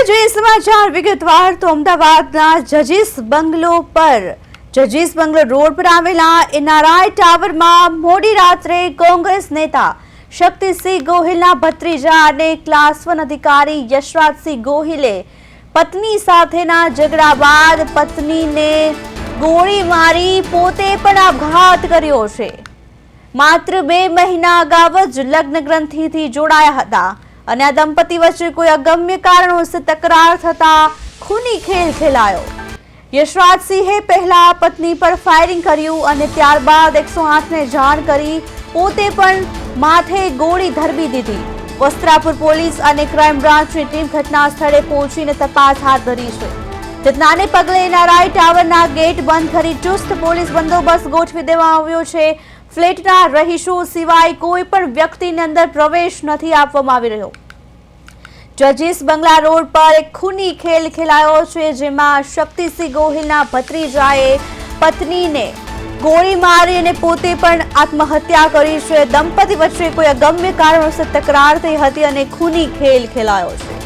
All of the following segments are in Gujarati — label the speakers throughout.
Speaker 1: હવે જોઈએ સમાચાર વિગતવાર તો અમદાવાદના જજીસ બંગલો પર. જજીસ બંગલો રોડ પર આવેલા એનઆરઆઈ ટાવરમાં મોડી રાત્રે કોંગ્રેસ નેતા શક્તિસિંહ ગોહિલના ભત્રીજા અને ક્લાસ વન અધિકારી યશરાજસિંહ ગોહિલે પત્ની સાથેના ઝઘડા બાદ પત્નીને ગોળી મારી પોતે પણ આપઘાત કર્યો છે. માત્ર બે મહિના અગાઉ જ લગ્ન ગ્રંથિથી જોડાયા હતા. અને આ દંપતી વચ્ચે કોઈ અગમ્ય કારણોસર તકરાર થતા ખૂની ખેલ ખેલાયો. યશરાજસિંહે પહેલા પત્ની પર ફાયરિંગ કર્યું અને ત્યારબાદ એકસો આઠને જાણ કરી પોતે પણ માથે ગોળી ધરબી દીધી. વસ્ત્રાપુર પોલીસ અને ક્રાઇમ બ્રાન્ચની ટીમ ઘટના સ્થળે પહોંચીને તપાસ હાથ ધરી છે. ઘટનાને પગલે નારાય ટાવરના ગેટ બંધ કરી ચુસ્ત પોલીસ બંદોબસ્ત ગોઠવી દેવામાં આવ્યો છે. ફ્લેટના રહીશો સિવાય કોઈ પણ વ્યક્તિને અંદર પ્રવેશ નથી આપવામાં આવી રહ્યો. જજીસ બંગલા રોડ પર એક ખૂની ખેલ ખેલાયો છે જેમાં શક્તિસિંહ ગોહિલના ભત્રીજાએ પત્નીને ગોળી મારી અને પોતે પણ આત્મહત્યા કરી છે. દંપતી વચ્ચે કોઈ અગમ્ય કારણોસર તકરાર થઈ હતી અને ખૂની ખેલ ખેલાયો છે.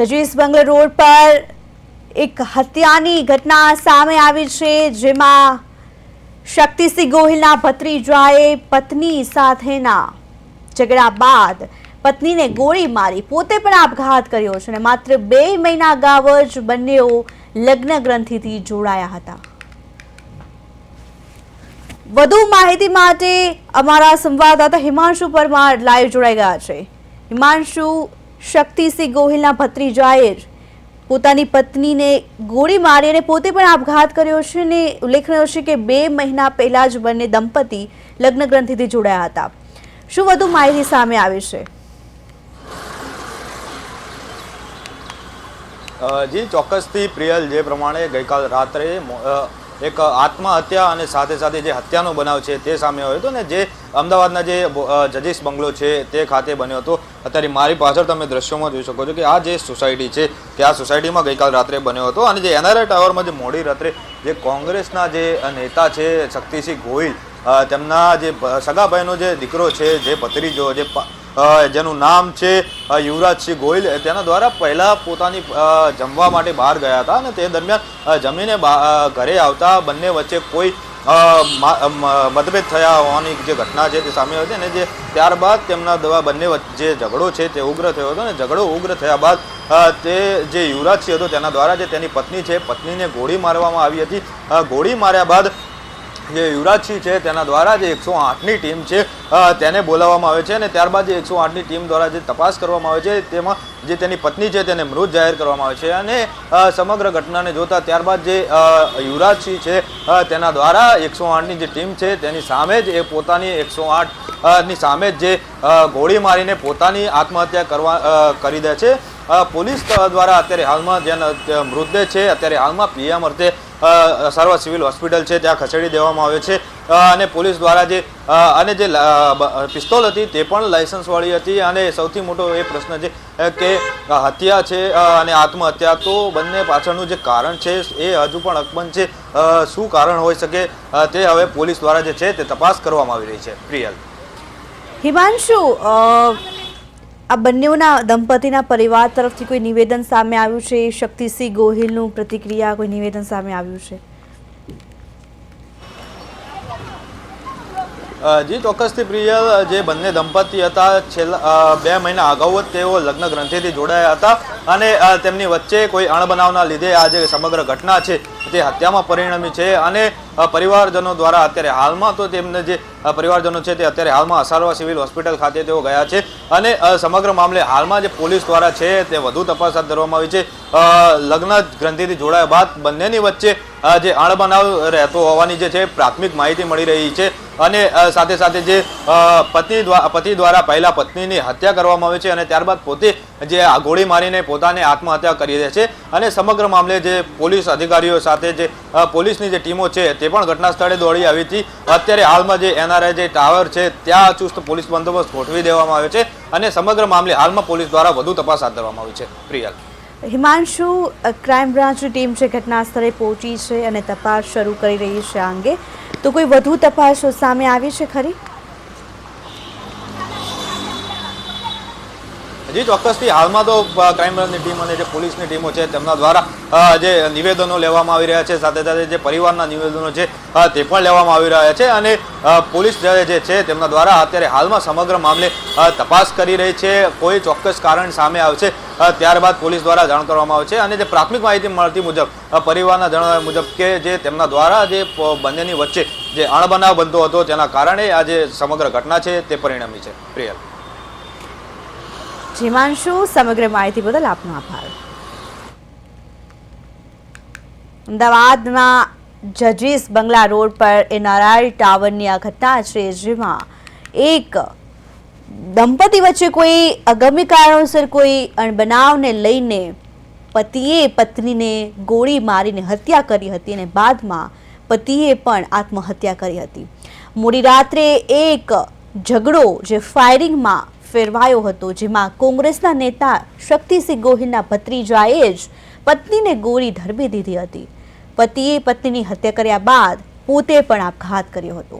Speaker 1: જજીસ બંગલો રોડ પર એક હત્યાની ઘટના સામે આવી છે, જેમાં શક્તિસિંહ ગોહિલના ભત્રીજાએ પત્ની સાથેના ઝઘડા બાદ પત્નીને ગોળી મારી, પોતે પણ આપઘાત કર્યો છે અને માત્ર બે મહિના અગાઉ જ બંનેઓ લગ્ન ગ્રંથિથી જોડાયા હતા. વધુ માહિતી માટે અમારા સંવાદદાતા હિમાંશુ પરમાર લાઈવ જોડાઈ ગયા છે. હિમાંશુ શક્તિસિંહ ગોહિલના ભત્રીજાએ પોતાની પત્નીને ગોળી મારી અને પોતે પણ આપઘાત કર્યો છે ને ઉલ્લેખનીય છે કે બે મહિના પહેલા જ બંને દંપતી લગ્ન ગ્રંથિથી જોડાયા હતા. શું વધુ માહિતી સામે આવી છે?
Speaker 2: જી, ચોક્કસથી પ્રિયલ, જે પ્રમાણે ગઈકાલ રાત્રે એક આત્મહત્યા અને સાથે સાથે જે હત્યાનો બનાવ છે તે સામે આવ્યો હતો ને જે અમદાવાદના જે જજીસ બંગલો છે તે ખાતે બન્યો હતો. અત્યારે મારી પાછળ તમે દ્રશ્યોમાં જોઈ શકો છો કે આ જે સોસાયટી છે કે આ સોસાયટીમાં ગઈકાલ રાત્રે બન્યો હતો અને જે એનઆરઆઈ ટાવરમાં જે મોડી રાત્રે જે કોંગ્રેસના જે નેતા છે શક્તિસિંહ ગોહિલ તેમના જે સગાભાઈનો જે દીકરો છે, જે ભત્રીજો, જે જેનું નામ છે યુવરાજસિંહ ગોહિલ. તેના દ્વારા પહેલા પોતાની જમવા માટે બહાર ગયા હતા અને તે દરમિયાન જમીને ઘરે આવતા બંને વચ્ચે કોઈ મતભેદ થયા હોવાની જે ઘટના છે તે સામે હતી અને જે ત્યારબાદ તેમના દવા બંને જે ઝઘડો છે તે ઉગ્ર થયો હતો અને ઝઘડો ઉગ્ર થયા બાદ તે જે યુવરાજસિંહ હતો તેના દ્વારા જે તેની પત્ની છે, પત્નીને ગોળી મારવામાં આવી હતી. ગોળી માર્યા બાદ જે યુવરાજસિંહ છે, તેના દ્વારા જે એકસો આઠની ટીમ છે તેને બોલાવવામાં આવે છે અને ત્યારબાદ જે એકસો આઠની ટીમ દ્વારા જે તપાસ કરવામાં આવે છે, તેમાં જે તેની પત્ની છે, તેને મૃત જાહેર કરવામાં આવે છે અને સમગ્ર ઘટનાને જોતા ત્યારબાદ જે યુવરાજસિંહ છે તેના દ્વારા એકસો આઠની જે ટીમ છે, તેની સામે જ એ પોતાની એકસો આઠની સામે જ જે ગોળી મારીને પોતાની આત્મહત્યા કરવા કરી દે છે. પોલીસ દ્વારા અત્યારે હાલમાં જેના મૃતદેહ છે, અત્યારે હાલમાં પીએમ અર્થે અ, સર્વ સિવિલ હોસ્પિટલ છે ત્યાં ખસેડી દેવામાં આવે છે. અને પોલીસ દ્વારા જે અને જે પિસ્તોલ હતી તે પણ લાયસન્સવાળી હતી. અને સૌથી મોટો એ પ્રશ્ન છે કે હત્યા છે અને આત્મહત્યા તો બંને પાછળનું જે કારણ છે એ હજુ પણ અકબંધ છે. શું કારણ હોઈ શકે? તે હવે પોલીસ દ્વારા જે છે તે તપાસ કરવામાં આવી રહી છે. પ્રિયલ.
Speaker 1: હિમાંશુ આ બંનેઓના દંપતીના પરિવાર તરફથી કોઈ નિવેદન સામે આવ્યું છે? શક્તિસિંહ ગોહિલનું પ્રતિક્રિયા કોઈ નિવેદન સામે આવ્યું છે?
Speaker 2: જી, ચોક્કસથી પ્રિય, જે બંને દંપતી હતા, છેલ્લા બે મહિના અગાઉ જ તેઓ લગ્ન ગ્રંથિથી જોડાયા હતા અને તેમની વચ્ચે કોઈ અણબનાવના લીધે આ જે સમગ્ર ઘટના છે, તે હત્યામાં પરિણમી છે અને પરિવારજનો દ્વારા અત્યારે હાલમાં તો તેમને જે પરિવારજનો છે તે અત્યારે હાલમાં અસારવા સિવિલ હોસ્પિટલ ખાતે તેઓ ગયા છે અને સમગ્ર મામલે હાલમાં જે પોલીસ દ્વારા છે તે વધુ તપાસ હાથ ધરવામાં આવી છે. લગ્ન ગ્રંથિથી જોડાયા બાદ બંનેની વચ્ચે જે અણબનાવ રહેતો હોવાની જે છે, પ્રાથમિક માહિતી મળી રહી છે. અને સાથે સાથે જે પતિ પતિ દ્વારા પહેલા પત્નીની હત્યા કરવામાં આવે છે અને ત્યારબાદ પોતે જે ગોળી મારીને પોતાને આત્મહત્યા કરી દે છે અને સમગ્ર મામલે જે પોલીસ અધિકારીઓ સાથે જે પોલીસની જે ટીમો છે તે પણ ઘટના સ્થળે દોડી આવી હતી. અત્યારે હાલમાં જે એનઆરઆઈ જે ટાવર છે ત્યાં ચુસ્ત પોલીસ બંદોબસ્ત ગોઠવી દેવામાં આવ્યો છે અને સમગ્ર મામલે હાલમાં પોલીસ દ્વારા વધુ તપાસ હાથ ધરવામાં આવી છે. પ્રિયલ.
Speaker 1: હિમાંશુ ક્રાઇમ બ્રાન્ચની ટીમ છે, ઘટના સ્થળે પહોંચી છે અને તપાસ શરૂ કરી રહી છે આ અંગે. તો કોઈ વધુ તપાસો સામે આવી છે ખરી?
Speaker 2: જી ચોક્કસથી હાલમાં તો ક્રાઇમ બ્રાન્ચની ટીમ અને જે પોલીસની ટીમો છે, તેમના દ્વારા જે નિવેદનો લેવામાં આવી રહ્યા છે, સાથે સાથે જે પરિવારના નિવેદનો છે તે પણ લેવામાં આવી રહ્યા છે અને પોલીસ જે છે, તેમના દ્વારા અત્યારે હાલમાં સમગ્ર મામલે તપાસ કરી રહી છે, કોઈ ચોક્કસ કારણ સામે આવશે ત્યારબાદ પોલીસ દ્વારા જાણ કરવામાં આવશે અને જે પ્રાથમિક માહિતી મળતી મુજબ પરિવારના જણાવ્યા મુજબ કે જે તેમના દ્વારા જે બંનેની વચ્ચે જે અણબનાવ બનતો હતો, તેના કારણે આ જે સમગ્ર ઘટના છે, તે પરિણમી છે. પ્રિયલ.
Speaker 1: હિમાંશુ સમગ્ર માહિતી બદલ આપનો આભાર. અમદાવાદમાં જજીસ બંગલા રોડ પર એનઆરઆઈ ટાવરની આ ઘટના છે, જેમાં એક દંપતી વચ્ચે કોઈ અગમ્ય કારણોસર કોઈ અણબનાવને લઈને પતિએ પત્નીને ગોળી મારીને હત્યા કરી હતી અને બાદમાં પતિએ પણ આત્મહત્યા કરી હતી. મોડી રાત્રે એક ઝઘડો જે ફાયરિંગમાં ફેરવાયો હતો, જેમાં કોંગ્રેસના નેતા શક્તિસિંહ ગોહિલના ભત્રીજાએ જ પત્નીને ગોળી ધરબી દીધી હતી. પતિએ પત્નીની હત્યા કર્યા બાદ પોતે પણ આપઘાત કર્યો હતો.